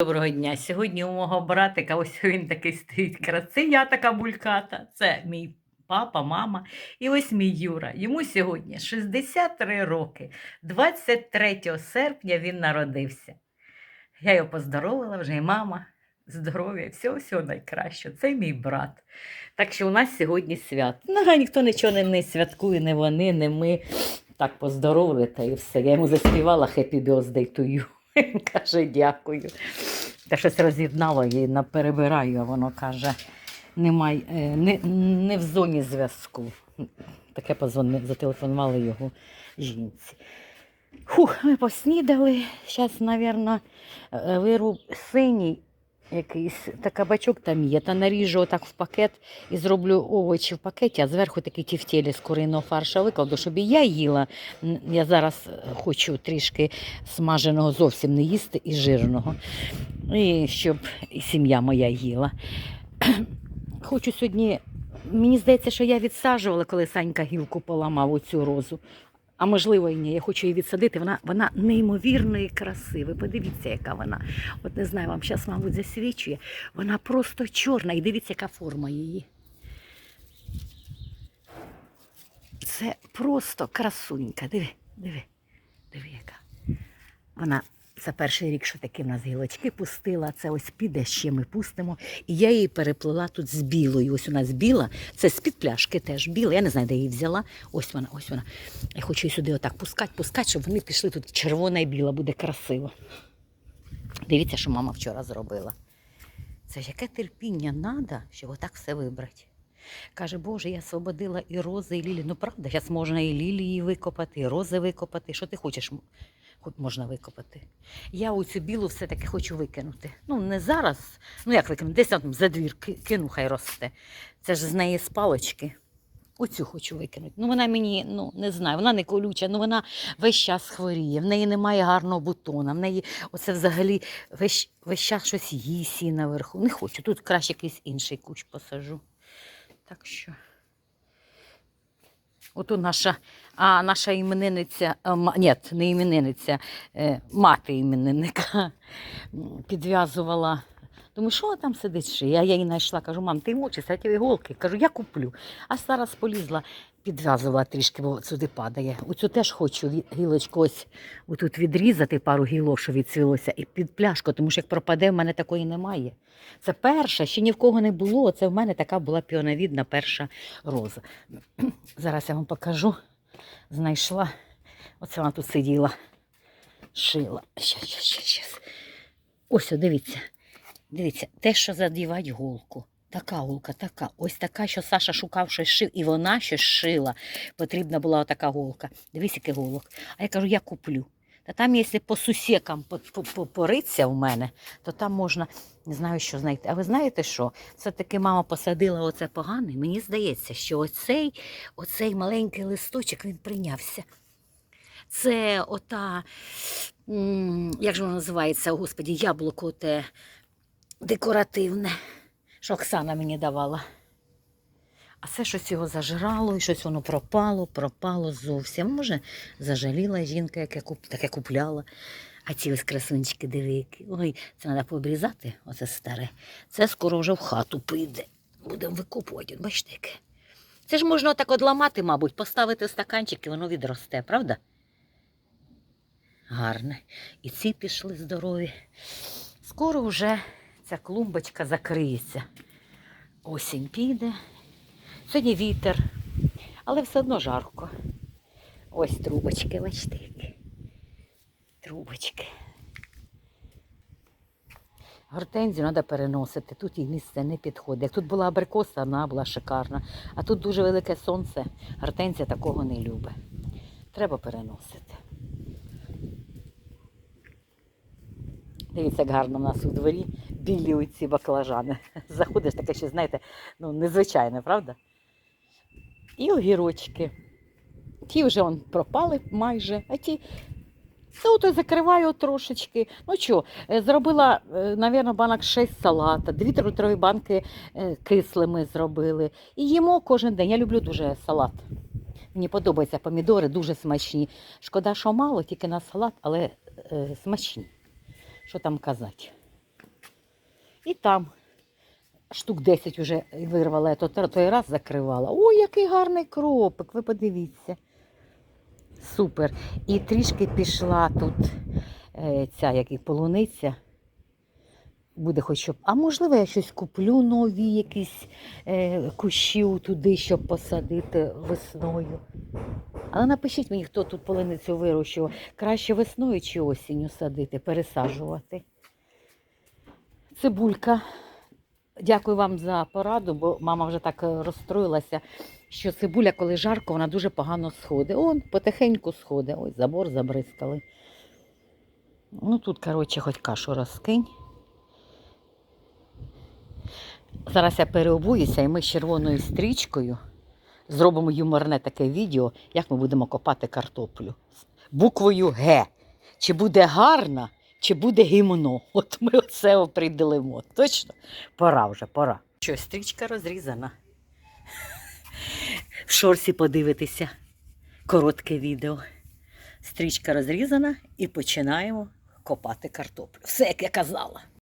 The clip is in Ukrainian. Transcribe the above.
Доброго дня. Сьогодні у мого братика, ось він такий стоїть красивий, така бульката. Це мій папа, мама. І ось мій Юра. Йому сьогодні 63 роки. 23 серпня він народився. Я його поздоровила вже і мама. Здоров'я, всього всього найкращого. Це мій брат. Так що у нас сьогодні свят. Ну, ніхто нічого не, не святкує, не вони, не ми. Так поздоровили та і все. Я йому заспівала Happy Birthday to you. Каже, дякую. Та щось роз'єднало її перебираю, а воно каже, немає, е, не, не в зоні зв'язку. Таке позвони, зателефонували його жінці. Фух, ми поснідали. Зараз, мабуть, виру синій якийсь, та кабачок там є, та наріжу отак в пакет і зроблю овочі в пакеті, а зверху такі тівтєлі з куриного фарша викладу, щоб і я їла. Я зараз е, хочу трішки смаженого зовсім не їсти і жирного. І щоб і сім'я моя їла. Хочу сьогодні. Мені здається, що я відсаджувала, коли Санька гілку поламав оцю розу. А можливо і ні, я хочу її відсадити. Вона, вона неймовірної краси. Ви подивіться, яка вона. От не знаю, вам зараз, мабуть, засвічує. Вона просто чорна. І дивіться, яка форма її. Це просто красунька. Диви, диви, диви, яка. Вона це перший рік, що такі в нас гілочки пустила. Це ось піде ще ми пустимо. І я її переплела тут з білою. Ось у нас біла, це з-під пляшки теж біла. Я не знаю, де її взяла. Ось вона, ось вона. Я хочу її сюди отак пускати, пускати, щоб вони пішли тут червона і біла, буде красиво. Дивіться, що мама вчора зробила. Це ж яке терпіння треба, щоб отак все вибрати. Каже, Боже, я освободила і рози, і лілії. Ну, правда, зараз можна і лілії викопати, і рози викопати. Що ти хочеш, можна викопати. Я оцю білу все-таки хочу викинути. Ну, не зараз, ну як викинути, десь там за двір кину, хай росте. Це ж з неї з палочки. Оцю хочу викинути. Ну, вона мені, ну, не знаю, вона не колюча, ну вона весь час хворіє, в неї немає гарного бутона, в неї оце взагалі весь, весь час щось їй наверху. Не хочу, тут краще якийсь інший кущ посажу. Так що. Ото наша, а наша іменинниця, ні, не іменинниця, е, мати іменинника підв'язувала. Думаю, що там сидить ще? Я, я її знайшла, кажу, мам, ти мочиш, а ті іголки. Кажу, я куплю. А зараз полізла, підв'язувала трішки, бо сюди падає. Оцю теж хочу гілочку ось отут відрізати пару гілок, що відцвілося, і під пляшку, тому що як пропаде, в мене такої немає. Це перша, ще ні в кого не було. Це в мене така була піоновідна перша роза. Зараз я вам покажу. Знайшла. Оце вона тут сиділа, шила. Щас, щас, щас, щас. Ось, дивіться. Дивіться, те, що задівають голку. Така голка, така. Ось така, що Саша шукав щось шив, і вона щось шила. Потрібна була така голка. Дивись, який голок. А я кажу, я куплю. Та там, якщо по сусікам по- по- по- пориться в мене, то там можна не знаю, що знайти. А ви знаєте що? Це таки мама посадила оце погане. Мені здається, що оцей, оцей маленький листочок він прийнявся. Це ота, як же воно називається, господі, яблуко те декоративне, що Оксана мені давала. А це щось його зажрало, і щось воно пропало, пропало зовсім. Може, зажаліла жінка, яке куп... таке купляла. А ці ось красунчики дивики. Ой, це треба пообрізати, оце старе. Це скоро вже в хату піде. Будемо викопувати. От Бачите, яке. Це ж можна так одламати, мабуть, поставити стаканчик і воно відросте, правда? Гарне. І ці пішли здорові. Скоро вже ця клумбочка закриється. Осінь піде. Сьогодні вітер, але все одно жарко. Ось трубочки, бачите. Трубочки. Гортензію треба переносити, тут їй місце не підходить. Як тут була абрикоса, вона була шикарна. А тут дуже велике сонце, гортензія такого не любить. Треба переносити. Дивіться, як гарно в нас у дворі білі оці баклажани. Заходиш таке ще, знаєте, ну, незвичайне, правда? І огірочки. Ті вже он пропали майже, а ті. Це ото закриваю трошечки. Ну що, е, зробила, е, навірно, банок 6 салата, дві трутрові банки е, кислими зробили. І їмо кожен день. Я люблю дуже салат. Мені подобаються помідори, дуже смачні. Шкода, що мало, тільки на салат, але е, смачні. Що там казати? І там штук 10 вже вирвала, я то той раз закривала. Ой, який гарний кропик, ви подивіться. Супер. І трішки пішла тут е, ця як і полуниця. Буде хоч щоб. А можливо, я щось куплю нові якісь е, кущі туди, щоб посадити весною. Але напишіть мені, хто тут полуницю вирощував. Краще весною чи осінню садити, пересаджувати. Цибулька. Дякую вам за пораду, бо мама вже так е, розстроїлася, що цибуля, коли жарко, вона дуже погано сходить. Он потихеньку сходить. Ось забор забризкали. Ну тут, коротше, хоч кашу розкинь. Зараз я переобуюся і ми з червоною стрічкою зробимо юморне таке відео, як ми будемо копати картоплю. Буквою Г. Чи буде гарна, чи буде гімно. От ми оце оприділимо. Точно? Пора вже, пора. Що, стрічка розрізана. В шорсі подивитися. Коротке відео. Стрічка розрізана і починаємо копати картоплю. Все, як я казала.